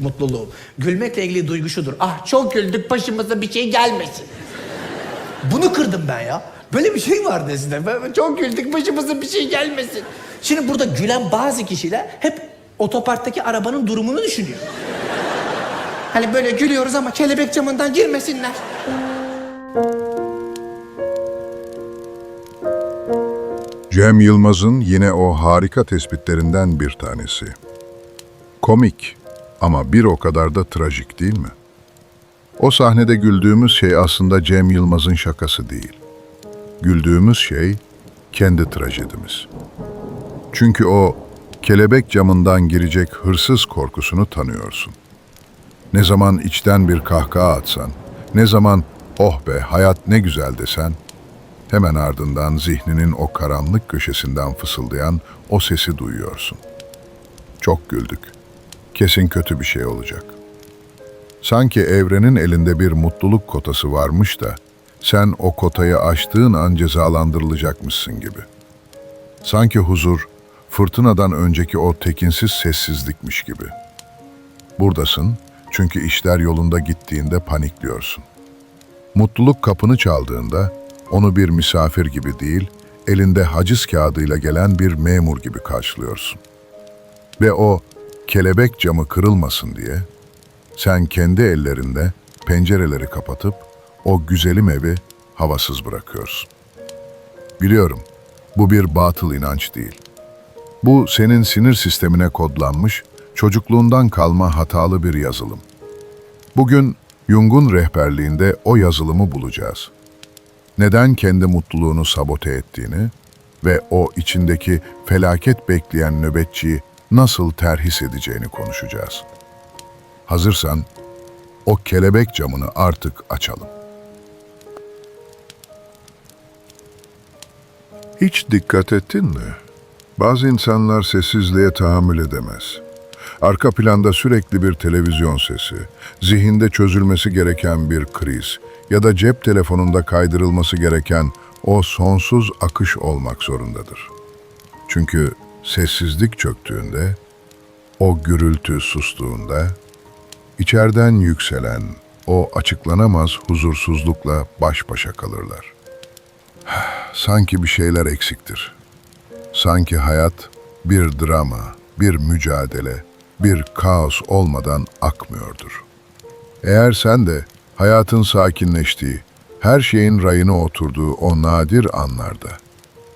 mutluluğum. Gülmekle ilgili duygu şudur. Ah çok güldük başımıza bir şey gelmesin. Bunu kırdım ben ya. Böyle bir şey vardı eskiden. Çok güldük başımıza bir şey gelmesin. Şimdi burada gülen bazı kişiler hep otoparktaki arabanın durumunu düşünüyor. Hani böyle gülüyoruz ama kelebek camından girmesinler. Cem Yılmaz'ın yine o harika tespitlerinden bir tanesi. Komik ama bir o kadar da trajik değil mi? O sahnede güldüğümüz şey aslında Cem Yılmaz'ın şakası değil. Güldüğümüz şey kendi trajedimiz. Çünkü o kelebek camından girecek hırsız korkusunu tanıyorsun. Ne zaman içten bir kahkaha atsan, ne zaman oh be hayat ne güzel desen, Hemen ardından zihninin o karanlık köşesinden fısıldayan o sesi duyuyorsun. Çok güldük. Kesin kötü bir şey olacak. Sanki evrenin elinde bir mutluluk kotası varmış da sen o kotayı aştığın an cezalandırılacakmışsın gibi. Sanki huzur fırtınadan önceki o tekinsiz sessizlikmiş gibi. Buradasın çünkü işler yolunda gittiğinde panikliyorsun. Mutluluk kapını çaldığında onu bir misafir gibi değil, elinde haciz kağıdıyla gelen bir memur gibi karşılıyorsun. Ve o kelebek camı kırılmasın diye sen kendi ellerinde pencereleri kapatıp o güzelim evi havasız bırakıyorsun. Biliyorum, bu bir batıl inanç değil. Bu senin sinir sistemine kodlanmış, çocukluğundan kalma hatalı bir yazılım. Bugün Jung'un rehberliğinde o yazılımı bulacağız neden kendi mutluluğunu sabote ettiğini ve o içindeki felaket bekleyen nöbetçiyi nasıl terhis edeceğini konuşacağız. Hazırsan o kelebek camını artık açalım. Hiç dikkat ettin mi? Bazı insanlar sessizliğe tahammül edemez. Arka planda sürekli bir televizyon sesi, zihinde çözülmesi gereken bir kriz ya da cep telefonunda kaydırılması gereken o sonsuz akış olmak zorundadır. Çünkü sessizlik çöktüğünde, o gürültü sustuğunda, içeriden yükselen o açıklanamaz huzursuzlukla baş başa kalırlar. Sanki bir şeyler eksiktir. Sanki hayat bir drama, bir mücadele, bir kaos olmadan akmıyordur. Eğer sen de hayatın sakinleştiği, her şeyin rayına oturduğu o nadir anlarda,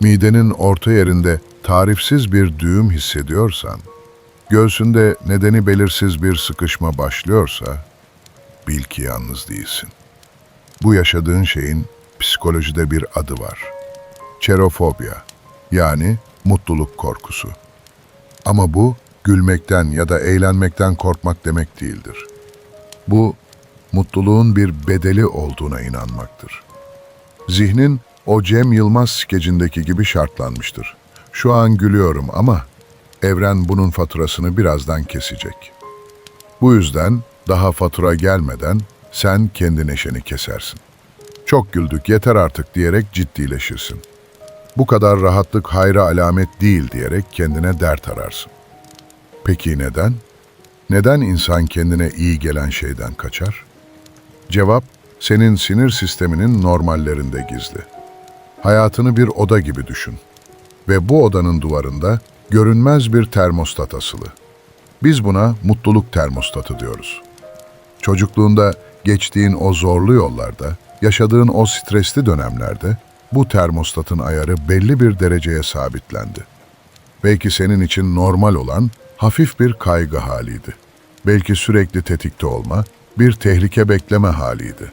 midenin orta yerinde tarifsiz bir düğüm hissediyorsan, göğsünde nedeni belirsiz bir sıkışma başlıyorsa, bil ki yalnız değilsin. Bu yaşadığın şeyin psikolojide bir adı var. Çerofobya, yani mutluluk korkusu. Ama bu gülmekten ya da eğlenmekten korkmak demek değildir. Bu mutluluğun bir bedeli olduğuna inanmaktır. Zihnin o Cem Yılmaz skecindeki gibi şartlanmıştır. Şu an gülüyorum ama evren bunun faturasını birazdan kesecek. Bu yüzden daha fatura gelmeden sen kendi neşeni kesersin. Çok güldük yeter artık diyerek ciddileşirsin. Bu kadar rahatlık hayra alamet değil diyerek kendine dert ararsın. Peki neden? Neden insan kendine iyi gelen şeyden kaçar? Cevap, senin sinir sisteminin normallerinde gizli. Hayatını bir oda gibi düşün. Ve bu odanın duvarında görünmez bir termostat asılı. Biz buna mutluluk termostatı diyoruz. Çocukluğunda geçtiğin o zorlu yollarda, yaşadığın o stresli dönemlerde bu termostatın ayarı belli bir dereceye sabitlendi. Belki senin için normal olan hafif bir kaygı haliydi. Belki sürekli tetikte olma, bir tehlike bekleme haliydi.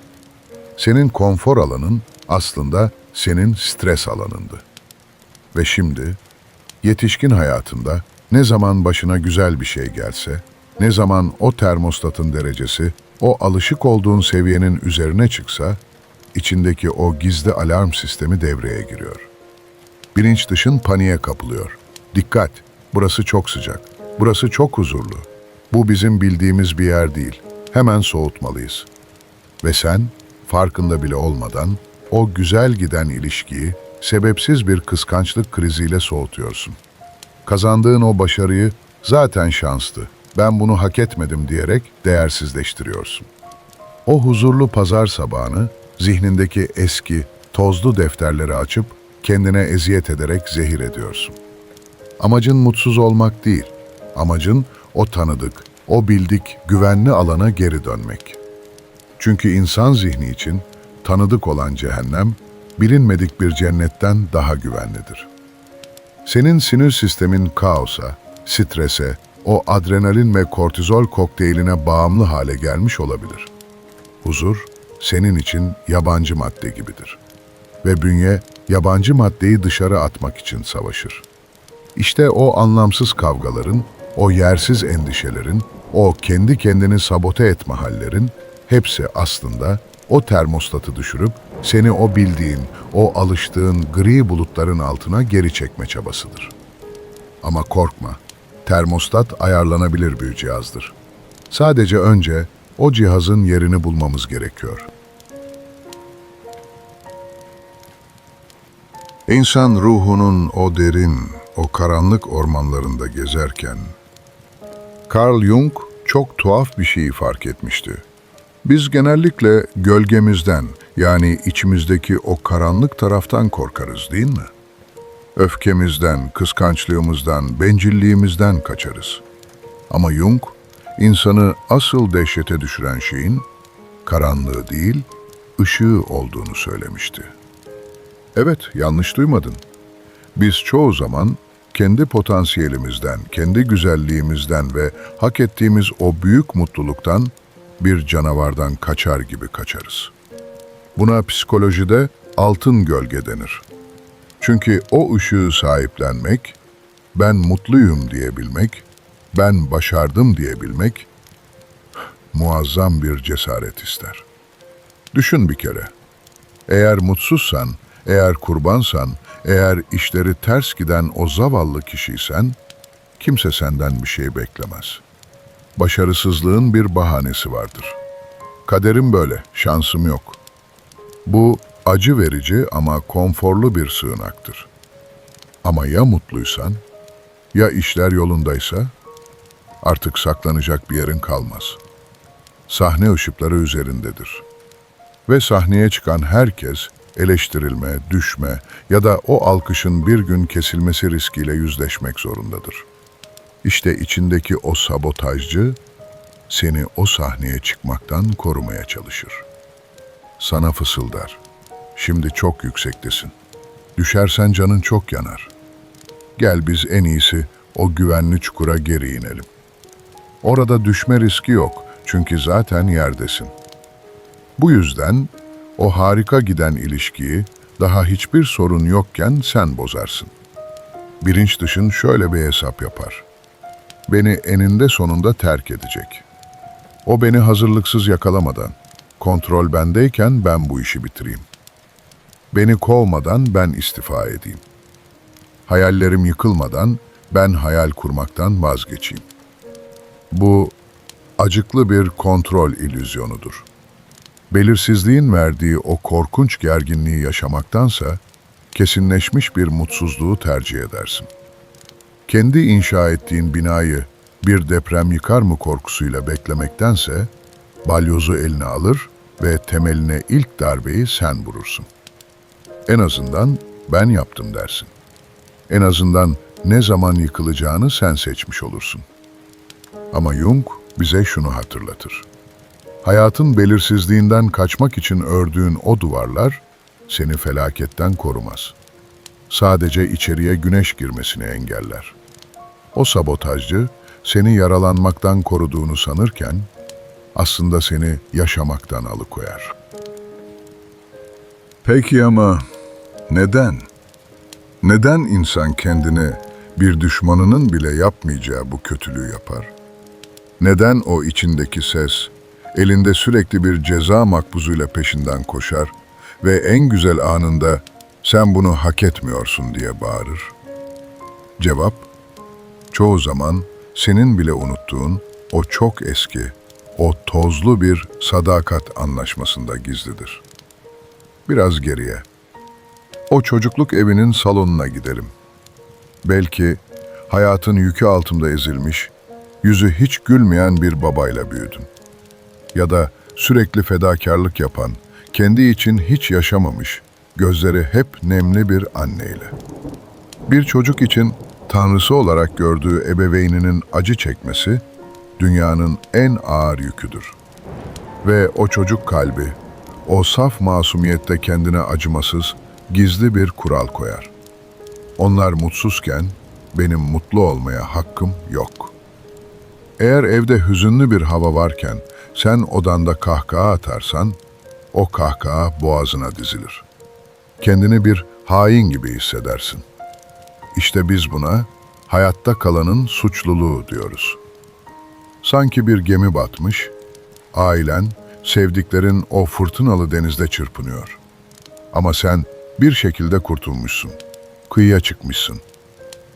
Senin konfor alanın aslında senin stres alanındı. Ve şimdi yetişkin hayatında ne zaman başına güzel bir şey gelse, ne zaman o termostatın derecesi o alışık olduğun seviyenin üzerine çıksa, içindeki o gizli alarm sistemi devreye giriyor. Bilinç dışın paniğe kapılıyor. Dikkat, burası çok sıcak, burası çok huzurlu. Bu bizim bildiğimiz bir yer değil. Hemen soğutmalıyız. Ve sen, farkında bile olmadan, o güzel giden ilişkiyi sebepsiz bir kıskançlık kriziyle soğutuyorsun. Kazandığın o başarıyı zaten şanslı, ben bunu hak etmedim diyerek değersizleştiriyorsun. O huzurlu pazar sabahını zihnindeki eski, tozlu defterleri açıp kendine eziyet ederek zehir ediyorsun. Amacın mutsuz olmak değil, amacın o tanıdık, o bildik, güvenli alana geri dönmek. Çünkü insan zihni için tanıdık olan cehennem, bilinmedik bir cennetten daha güvenlidir. Senin sinir sistemin kaosa, strese, o adrenalin ve kortizol kokteyline bağımlı hale gelmiş olabilir. Huzur, senin için yabancı madde gibidir. Ve bünye, yabancı maddeyi dışarı atmak için savaşır. İşte o anlamsız kavgaların, o yersiz endişelerin, o kendi kendini sabote etme hallerin hepsi aslında o termostatı düşürüp seni o bildiğin, o alıştığın gri bulutların altına geri çekme çabasıdır. Ama korkma, termostat ayarlanabilir bir cihazdır. Sadece önce o cihazın yerini bulmamız gerekiyor. İnsan ruhunun o derin, o karanlık ormanlarında gezerken, Carl Jung çok tuhaf bir şeyi fark etmişti. Biz genellikle gölgemizden, yani içimizdeki o karanlık taraftan korkarız değil mi? Öfkemizden, kıskançlığımızdan, bencilliğimizden kaçarız. Ama Jung, insanı asıl dehşete düşüren şeyin karanlığı değil, ışığı olduğunu söylemişti. Evet, yanlış duymadın. Biz çoğu zaman kendi potansiyelimizden, kendi güzelliğimizden ve hak ettiğimiz o büyük mutluluktan bir canavardan kaçar gibi kaçarız. Buna psikolojide altın gölge denir. Çünkü o ışığı sahiplenmek, ben mutluyum diyebilmek, ben başardım diyebilmek muazzam bir cesaret ister. Düşün bir kere. Eğer mutsuzsan, eğer kurbansan, eğer işleri ters giden o zavallı kişiysen, kimse senden bir şey beklemez. Başarısızlığın bir bahanesi vardır. Kaderim böyle, şansım yok. Bu acı verici ama konforlu bir sığınaktır. Ama ya mutluysan, ya işler yolundaysa, artık saklanacak bir yerin kalmaz. Sahne ışıkları üzerindedir.'' ve sahneye çıkan herkes eleştirilme, düşme ya da o alkışın bir gün kesilmesi riskiyle yüzleşmek zorundadır. İşte içindeki o sabotajcı seni o sahneye çıkmaktan korumaya çalışır. Sana fısıldar. Şimdi çok yüksektesin. Düşersen canın çok yanar. Gel biz en iyisi o güvenli çukura geri inelim. Orada düşme riski yok çünkü zaten yerdesin.'' Bu yüzden o harika giden ilişkiyi daha hiçbir sorun yokken sen bozarsın. Bilinç dışın şöyle bir hesap yapar. Beni eninde sonunda terk edecek. O beni hazırlıksız yakalamadan, kontrol bendeyken ben bu işi bitireyim. Beni kovmadan ben istifa edeyim. Hayallerim yıkılmadan ben hayal kurmaktan vazgeçeyim. Bu acıklı bir kontrol illüzyonudur.'' belirsizliğin verdiği o korkunç gerginliği yaşamaktansa kesinleşmiş bir mutsuzluğu tercih edersin. Kendi inşa ettiğin binayı bir deprem yıkar mı korkusuyla beklemektense balyozu eline alır ve temeline ilk darbeyi sen vurursun. En azından ben yaptım dersin. En azından ne zaman yıkılacağını sen seçmiş olursun. Ama Jung bize şunu hatırlatır. Hayatın belirsizliğinden kaçmak için ördüğün o duvarlar seni felaketten korumaz. Sadece içeriye güneş girmesini engeller. O sabotajcı seni yaralanmaktan koruduğunu sanırken aslında seni yaşamaktan alıkoyar. Peki ama neden? Neden insan kendine bir düşmanının bile yapmayacağı bu kötülüğü yapar? Neden o içindeki ses elinde sürekli bir ceza makbuzuyla peşinden koşar ve en güzel anında sen bunu hak etmiyorsun diye bağırır. Cevap, çoğu zaman senin bile unuttuğun o çok eski, o tozlu bir sadakat anlaşmasında gizlidir. Biraz geriye. O çocukluk evinin salonuna gidelim. Belki hayatın yükü altında ezilmiş, yüzü hiç gülmeyen bir babayla büyüdün. Ya da sürekli fedakarlık yapan, kendi için hiç yaşamamış, gözleri hep nemli bir anneyle. Bir çocuk için tanrısı olarak gördüğü ebeveyninin acı çekmesi dünyanın en ağır yüküdür. Ve o çocuk kalbi, o saf masumiyette kendine acımasız, gizli bir kural koyar. Onlar mutsuzken benim mutlu olmaya hakkım yok. Eğer evde hüzünlü bir hava varken sen odanda kahkaha atarsan, o kahkaha boğazına dizilir. Kendini bir hain gibi hissedersin. İşte biz buna hayatta kalanın suçluluğu diyoruz. Sanki bir gemi batmış, ailen, sevdiklerin o fırtınalı denizde çırpınıyor. Ama sen bir şekilde kurtulmuşsun. Kıyıya çıkmışsın.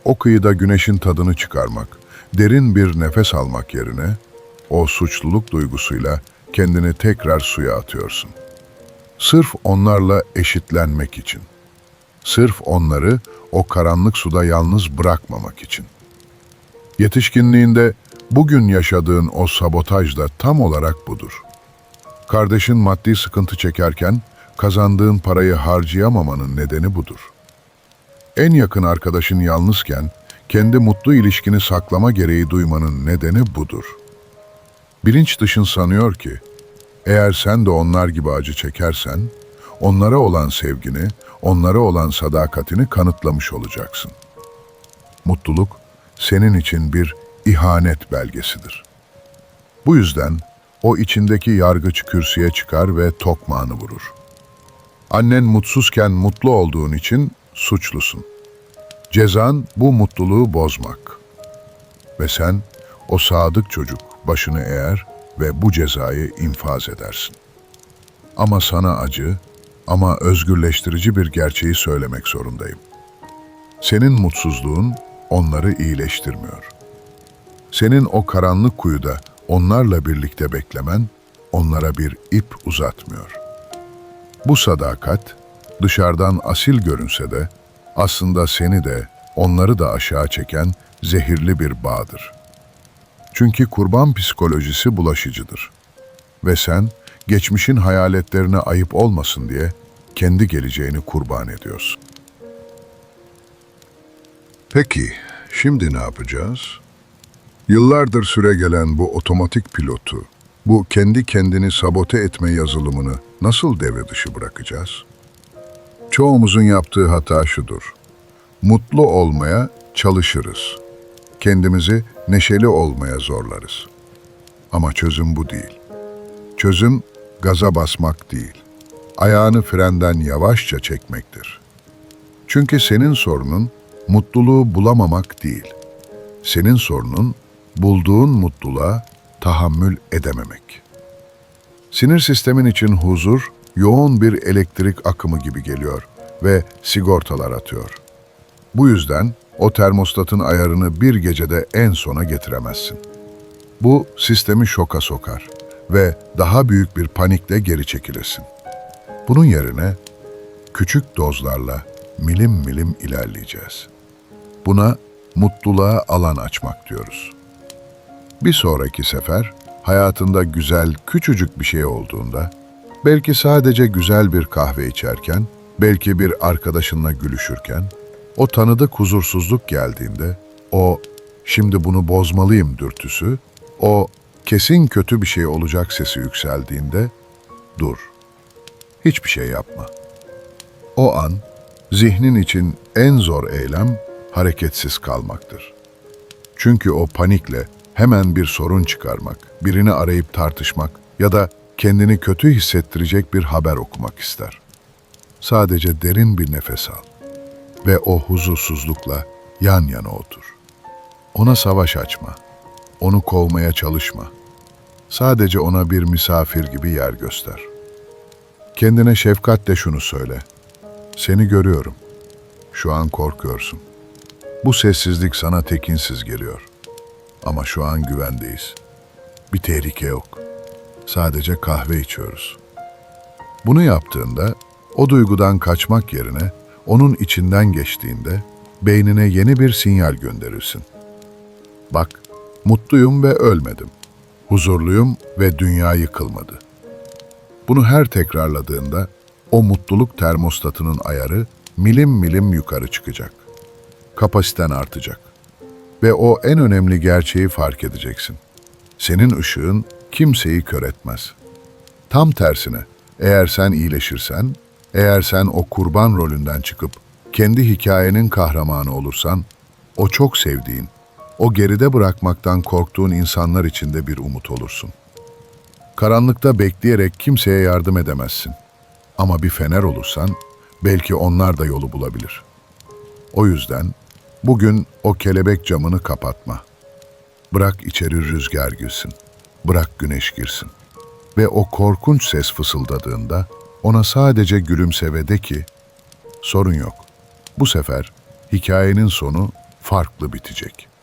O kıyıda güneşin tadını çıkarmak, derin bir nefes almak yerine o suçluluk duygusuyla kendini tekrar suya atıyorsun. Sırf onlarla eşitlenmek için. Sırf onları o karanlık suda yalnız bırakmamak için. Yetişkinliğinde bugün yaşadığın o sabotaj da tam olarak budur. Kardeşin maddi sıkıntı çekerken kazandığın parayı harcayamamanın nedeni budur. En yakın arkadaşın yalnızken kendi mutlu ilişkini saklama gereği duymanın nedeni budur. Bilinç dışın sanıyor ki, eğer sen de onlar gibi acı çekersen, onlara olan sevgini, onlara olan sadakatini kanıtlamış olacaksın. Mutluluk senin için bir ihanet belgesidir. Bu yüzden o içindeki yargıç kürsüye çıkar ve tokmağını vurur. Annen mutsuzken mutlu olduğun için suçlusun. Cezan bu mutluluğu bozmak. Ve sen o sadık çocuk başını eğer ve bu cezayı infaz edersin. Ama sana acı ama özgürleştirici bir gerçeği söylemek zorundayım. Senin mutsuzluğun onları iyileştirmiyor. Senin o karanlık kuyuda onlarla birlikte beklemen onlara bir ip uzatmıyor. Bu sadakat dışarıdan asil görünse de aslında seni de onları da aşağı çeken zehirli bir bağdır. Çünkü kurban psikolojisi bulaşıcıdır. Ve sen geçmişin hayaletlerine ayıp olmasın diye kendi geleceğini kurban ediyorsun. Peki, şimdi ne yapacağız? Yıllardır süre gelen bu otomatik pilotu, bu kendi kendini sabote etme yazılımını nasıl devre dışı bırakacağız? Çoğumuzun yaptığı hata şudur. Mutlu olmaya çalışırız. Kendimizi neşeli olmaya zorlarız. Ama çözüm bu değil. Çözüm gaza basmak değil. Ayağını frenden yavaşça çekmektir. Çünkü senin sorunun mutluluğu bulamamak değil. Senin sorunun bulduğun mutluluğa tahammül edememek. Sinir sistemin için huzur yoğun bir elektrik akımı gibi geliyor ve sigortalar atıyor. Bu yüzden o termostatın ayarını bir gecede en sona getiremezsin. Bu sistemi şoka sokar ve daha büyük bir panikle geri çekilirsin. Bunun yerine küçük dozlarla milim milim ilerleyeceğiz. Buna mutluluğa alan açmak diyoruz. Bir sonraki sefer hayatında güzel küçücük bir şey olduğunda, belki sadece güzel bir kahve içerken, belki bir arkadaşınla gülüşürken, o tanıdık huzursuzluk geldiğinde, o şimdi bunu bozmalıyım dürtüsü, o kesin kötü bir şey olacak sesi yükseldiğinde, dur. Hiçbir şey yapma. O an zihnin için en zor eylem hareketsiz kalmaktır. Çünkü o panikle hemen bir sorun çıkarmak, birini arayıp tartışmak ya da kendini kötü hissettirecek bir haber okumak ister. Sadece derin bir nefes al ve o huzursuzlukla yan yana otur. Ona savaş açma, onu kovmaya çalışma. Sadece ona bir misafir gibi yer göster. Kendine şefkatle şunu söyle. Seni görüyorum. Şu an korkuyorsun. Bu sessizlik sana tekinsiz geliyor. Ama şu an güvendeyiz. Bir tehlike yok. Sadece kahve içiyoruz. Bunu yaptığında o duygudan kaçmak yerine onun içinden geçtiğinde beynine yeni bir sinyal gönderirsin. Bak, Mutluyum ve ölmedim. Huzurluyum ve dünya yıkılmadı. Bunu her tekrarladığında o mutluluk termostatının ayarı milim milim yukarı çıkacak. Kapasiten artacak. Ve o en önemli gerçeği fark edeceksin. Senin ışığın kimseyi kör etmez. Tam tersine, eğer sen iyileşirsen, eğer sen o kurban rolünden çıkıp kendi hikayenin kahramanı olursan, o çok sevdiğin, o geride bırakmaktan korktuğun insanlar içinde bir umut olursun. Karanlıkta bekleyerek kimseye yardım edemezsin. Ama bir fener olursan belki onlar da yolu bulabilir. O yüzden bugün o kelebek camını kapatma. Bırak içeri rüzgar girsin. Bırak güneş girsin. Ve o korkunç ses fısıldadığında ona sadece gülümse ve de ki sorun yok. Bu sefer hikayenin sonu farklı bitecek.''